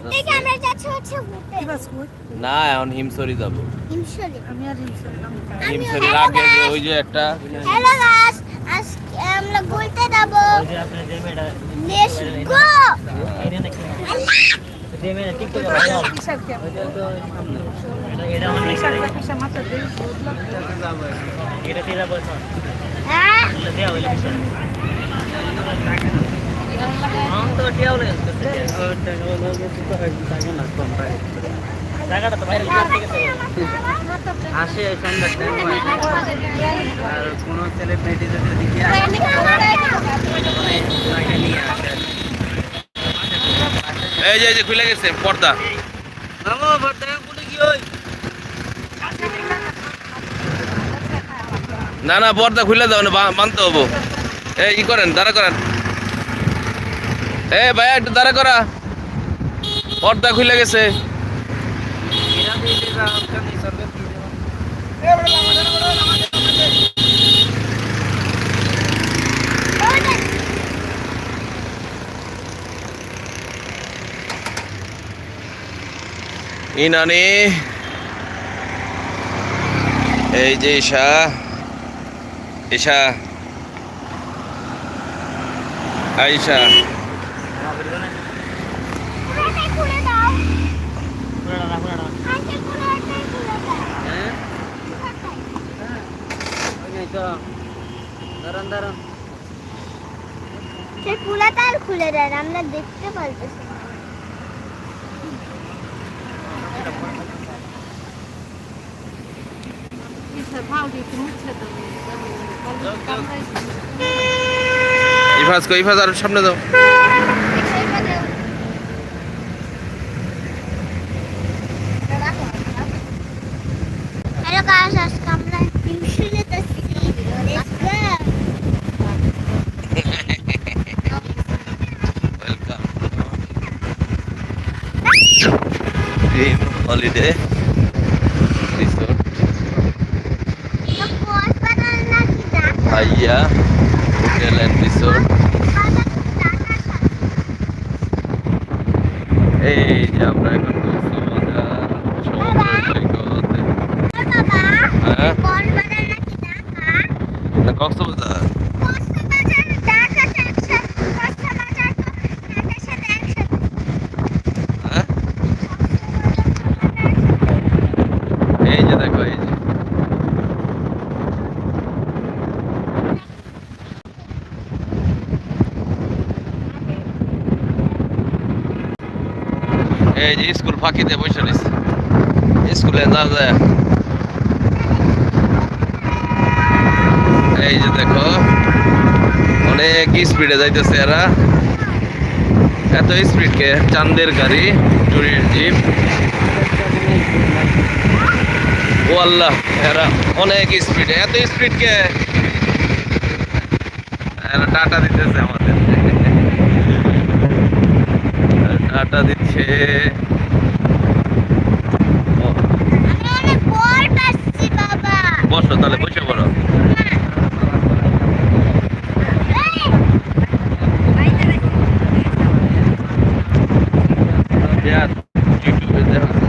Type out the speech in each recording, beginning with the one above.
এর থেকে আমরা যাচ্ছি হচ্ছে হোটেল। বাস না এখন হিমসরি যাব। হিমশলি আমি আর আগে যে ওই যে একটা হ্যালো গাইস আজকে আমরা ঘুরতে যাব। লেটস গো কিসের ক্যাম্প কিসের কিসের মাথা দিয়ে হ্যাঁ? আসে সন্ধ্যার টাইম আর কোনো সেলিব্রিটি যদি দিকে এই যে এই যে, খুলে গেছে, পর্দা। মামা কি হই না না, পর্দা খুলে দাও, না বাঁধতে হব। এই, ই করেন, দাঁড়া করেন। এ ভাইয়া একটু দাঁড়া করা। পর্দা খুলে গেছে। ইনানি এই যে ঈশা। ঈশা। আইসা পুরোটাই খুলে দাও আজকে পুরোটাই খুলে দাও হ্যাঁ পুরোটাই। ওই নাই তো দাঁড়ান সেই পুলাটা আর খুলে দেন আমরা দেখতে পারতেছি ইফাজ কো ইফাজ আর সামনে দাও হ্যালো গাইস আজকে আমরা টিউশনে যাচ্ছি let's go welcome dream holiday resort ভাইয়া হোটেল অ্যান্ড রিসোর্ট এই যে আমরা এখন কক্সবাজার হ্যাঁ? কক্সবাজার ঢাকা একসাথে কক্সবাজার তো ঢাকার সাথে একসাথে হ্যাঁ এই যে দেখো এই যে এই যে স্কুল ফাঁকিতে বসে রয়েছে। স্কুলে না যায়। এই যে দেখো, অনেক স্পিডে যাইতেছে এরা। এত স্পিড কে? চান্দের গাড়ি টুরিস্ট জিপ। ও আল্লাহ, এরা অনেক স্পিডে এত স্পিড কে? এরা টাটা দিতেছে আমাদের টাটা দিচ্ছে। বসো তাহলে বসে বলো Yeah, ইউটিউবে দেখা যায়।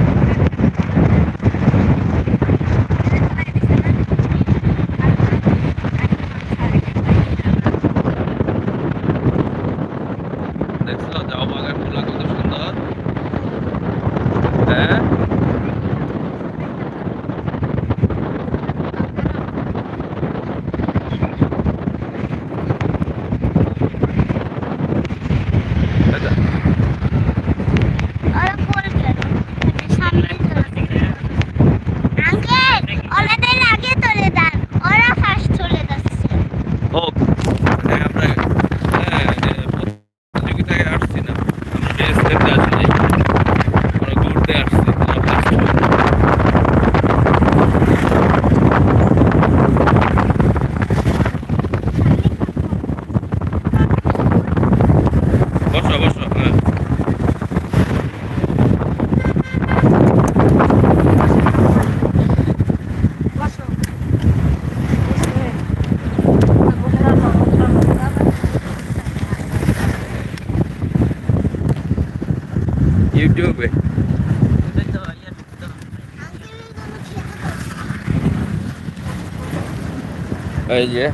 দেখছ যাও বাগান ফুলা কত সুন্দর হ্যাঁ এটা ওরা ইউটিউবে এই যে,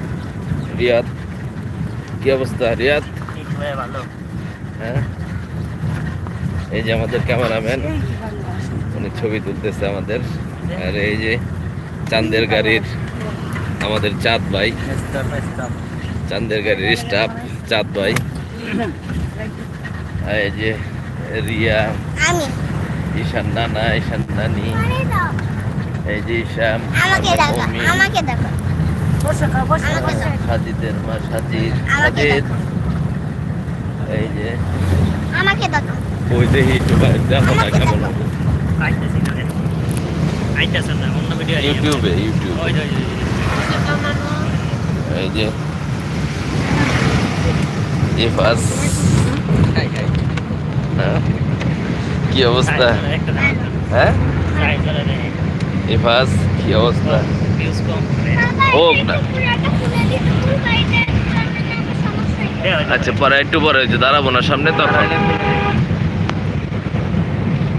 রিয়াদ। কি অবস্থা, রিয়াদ? হয়ে? এই যে আমাদের ক্যামেরাম্যান, উনি ছবি তুলতেছে আমাদের। আর এই যে চাঁদের গাড়ির আমাদের চাঁদ ভাই। চাঁদের গাড়ির স্টাফ, চাঁদ ভাই। এই যে রিয়া আমি। ঈশান নানা ঈশান নানি এই যে ঈশান আমাকে দেখো আমাকে দেখো। বসে খাও বসে আমাকে বসে। সাজিদের মা সাজিদ আমাকে সাজিদ। এই যে আমাকে দেখো। ওই বাইরে দেখো না কেমন আইতেছি না আইতেছে না অন্য ভিডিও ইউটিউবে ইউটিউবে। এই যে ইফাস? কি অবস্থা? হ্যাঁ? ইফাস কি অবস্থা? হোক না। আচ্ছা পরে একটু পরে হয়েছে দাঁড়াবো না সামনে তখন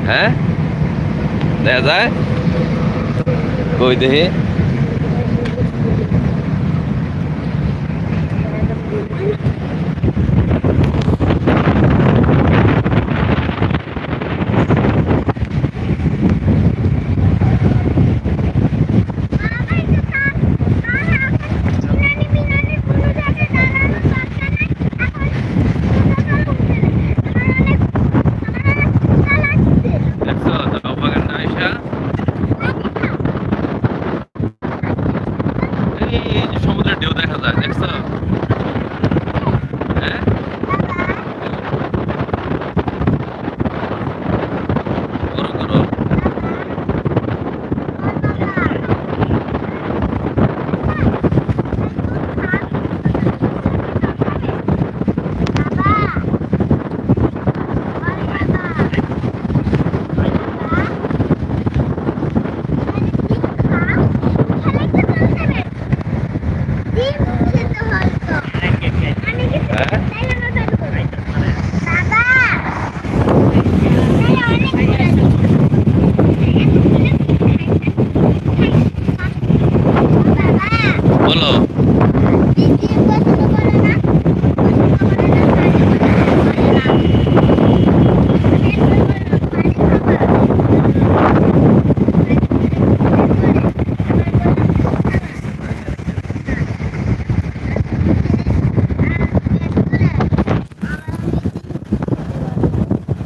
হ্যাঁ? দেখা যায়? কই দেখি